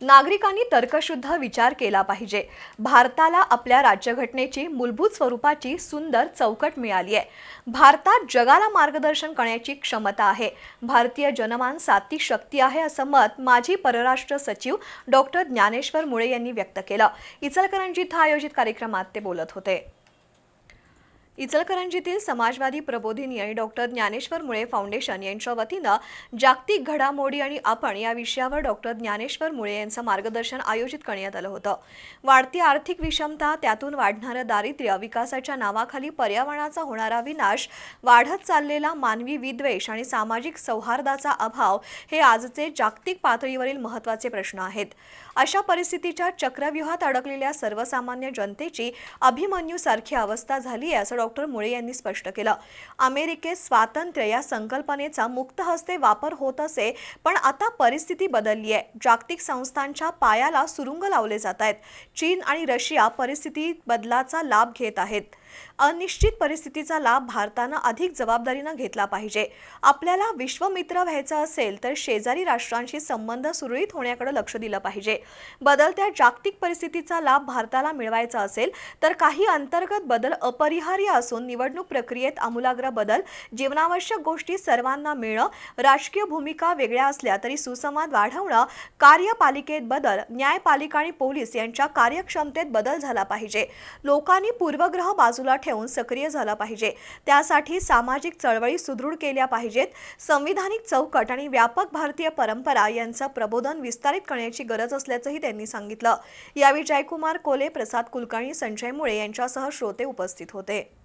नागरिकांनी तर्कशुद्ध विचार केला पाहिजे. भारताला आपल्या राज्यघटनेची मूलभूत स्वरूपाची सुंदर चौकट मिळाली आहे. भारतात जगाला मार्गदर्शन करण्याची क्षमता आहे. भारतीय जनमान साती शक्ती आहे असं मत माजी परराष्ट्र सचिव डॉक्टर ज्ञानेश्वर मुळे यांनी व्यक्त केलं. इचलकरंजी इथं आयोजित कार्यक्रमात ते बोलत होते. इचलकरंजीतील समाजवादी प्रबोधिनी आणि डॉक्टर ज्ञानेश्वर मुळे फाउंडेशन यांच्या वतीनं जागतिक घडामोडी आणि आपण या विषयावर डॉक्टर ज्ञानेश्वर मुळे यांचं मार्गदर्शन आयोजित करण्यात आलं होतं. वाढती आर्थिक विषमता त्यातून वाढणारं दारिद्र्य विकासाच्या नावाखाली पर्यावरणाचा होणारा विनाश वाढत चाललेला मानवी विद्वेष आणि सामाजिक सौहार्दाचा अभाव हे आजचे जागतिक पातळीवरील महत्त्वाचे प्रश्न आहेत. अशा परिस्थितीच्या चक्रव्यूहात अडकलेल्या सर्वसामान्य जनतेची अभिमन्यूसारखी अवस्था झाली आहे असं डॉक्टर मुळे यांनी स्पष्ट केलं. अमेरिकेत स्वातंत्र्य या संकल्पनेचा मुक्त हस्ते वापर होत असे पण आता परिस्थिती बदलली आहे जागतिक संस्थांच्या पायाला सुरुंग लावले जात आहेत. चीन आणि रशिया परिस्थिती बदलाचा लाभ घेत आहेत. अनिश्चित परिस्थितीचा लाभ भारतानं अधिक जबाबदारीनं घेतला पाहिजे. आपल्याला विश्वमित्र व्हायचं असेल तर शेजारी राष्ट्रांशी संबंध सुरळीत होण्याकडे लक्ष दिलं पाहिजे. बदलत्या जागतिक परिस्थितीचा लाभ भारताला मिळवायचा असेल तर काही अंतर्गत बदल अपरिहार्य असून निवडणूक प्रक्रियेत आमूलाग्र बदल जीवनावश्यक गोष्टी सर्वांना मिळणं राजकीय भूमिका वेगळ्या असल्या तरी सुसंवाद वाढवणं कार्यपालिकेत बदल न्यायपालिका आणि पोलीस यांच्या कार्यक्षमतेत बदल झाला पाहिजे. लोकांनी पूर्वग्रह बाजूला ठेवून सक्रिय झाला पाहिजे. त्यासाठी सामाजिक चळवळी सुदृढ केल्या पाहिजेत. संविधानिक चौकट आणि व्यापक भारतीय परंपरा यांचं प्रबोधन विस्तारित करण्याची गरज असल्याचंही त्यांनी सांगितलं. यावेळी जयकुमार कोले प्रसाद कुलकर्णी संजय मुळे यांच्यासह श्रोते उपस्थित होते.